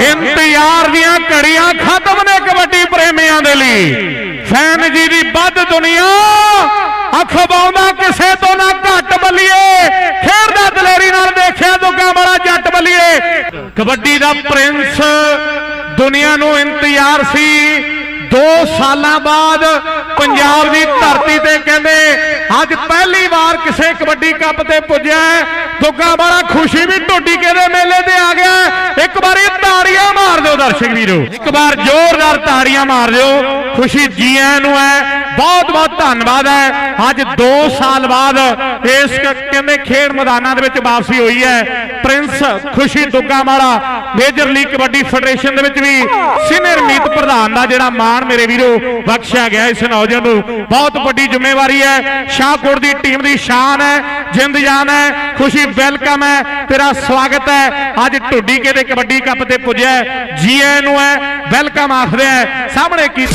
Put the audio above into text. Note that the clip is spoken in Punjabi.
ਇੰਤਜ਼ਾਰ ਦੀਆਂ ਘੜੀਆਂ ਖਤਮ ਨੇ ਕਬੱਡੀ ਪ੍ਰੇਮੀਆਂ ਦੇ ਲਈ। ਫੈਨ ਜੀ ਦੀ ਵੱਧ ਦੁਨੀਆ ਅਖਬਾਉਂਦਾ ਕਿਸੇ ਤੋਂ ਨਾ ਘੱਟ ਬੱਲੀਏ। ਖੇਡਦਾ ਦਲੇਰੀ ਨਾਲ ਦੇਖਿਆ ਦੁੱਗਾ ਵਾਲਾ ਜੱਟ ਬੱਲੀਏ। ਕਬੱਡੀ ਦਾ ਪ੍ਰਿੰਸ ਦੁਨੀਆ ਨੂੰ ਇੰਤਜ਼ਾਰ ਸੀ। 2 ਸਾਲਾਂ ਬਾਅਦ ਪੰਜਾਬ ਦੀ ਧਰਤੀ ਤੇ ਕਹਿੰਦੇ, ਅੱਜ ਪਹਿਲੀ ਵਾਰ ਕਿਸੇ ਕਬੱਡੀ ਕੱਪ ਤੇ ਪੁੱਜਿਆ ਹੈ। ਦੁੱਗਾ ਵਾਲਾ ਖੁਸ਼ੀ ਵੀ ਢੋਡੀਕੇ ਦੇ ਮੇਲੇ ਤੇ ਆ ਗਿਆ ਹੈ। ਇੱਕ ਵਾਰੀ ਤਾੜੀਆਂ ਮਾਰ ਦਿਓ ਦਰਸ਼ਕ ਵੀਰੋ, ਇੱਕ ਵਾਰ ਜ਼ੋਰਦਾਰ ਤਾੜੀਆਂ ਮਾਰ ਦਿਓ, ਖੁਸ਼ੀ ਜੀ ਆਇਆਂ ਨੂੰ ਹੈ, ਬਹੁਤ ਬਹੁਤ ਧੰਨਵਾਦ ਹੈ। ਅੱਜ 2 ਸਾਲ ਬਾਅਦ ਇਸ ਕਹਿੰਦੇ ਖੇਡ ਮੈਦਾਨਾਂ ਦੇ ਵਿੱਚ ਵਾਪਸੀ ਹੋਈ ਹੈ। ਪ੍ਰਿੰਸ ਖੁਸ਼ੀ ਦੁੱਗਾ ਵਾਲਾ ਮੇਜਰ ਲੀਗ ਕਬੱਡੀ ਫੈਡਰੇਸ਼ਨ ਦੇ ਵਿੱਚ ਵੀ ਸੀਨੀਅਰ ਮੀਤ ਪ੍ਰਧਾਨ ਦਾ ਜਿਹੜਾ ਮਾਣ ਮੇਰੇ ਵੀਰੋ ਬਖਸ਼ਿਆ ਗਿਆ ਇਸ ਨੌਜਵਾਨ ਨੂੰ। ਬਹੁਤ ਵੱਡੀ ਜ਼ਿੰਮੇਵਾਰੀ ਹੈ। ਸ਼ਾਹਕੋਟ ਦੀ ਟੀਮ ਦੀ ਸ਼ਾਨ ਹੈ। ਜਿੰਦ ਜਾਨ ਹੈ ਖੁਸ਼ੀ ਵੈਲਕਮ ਹੈ ਤੇਰਾ ਸਵਾਗਤ ਹੈ ਅੱਜ ਢੁੱਡੀਕੇ ਦੇ ਕਬੱਡੀ ਕੱਪ ਤੇ ਪੁੱਜਿਆ ਜੀ ਆਇਆਂ ਨੂੰ ਹੈ ਵੈਲਕਮ ਆਖਦੇ ਹੈ ਸਾਹਮਣੇ ਕੀ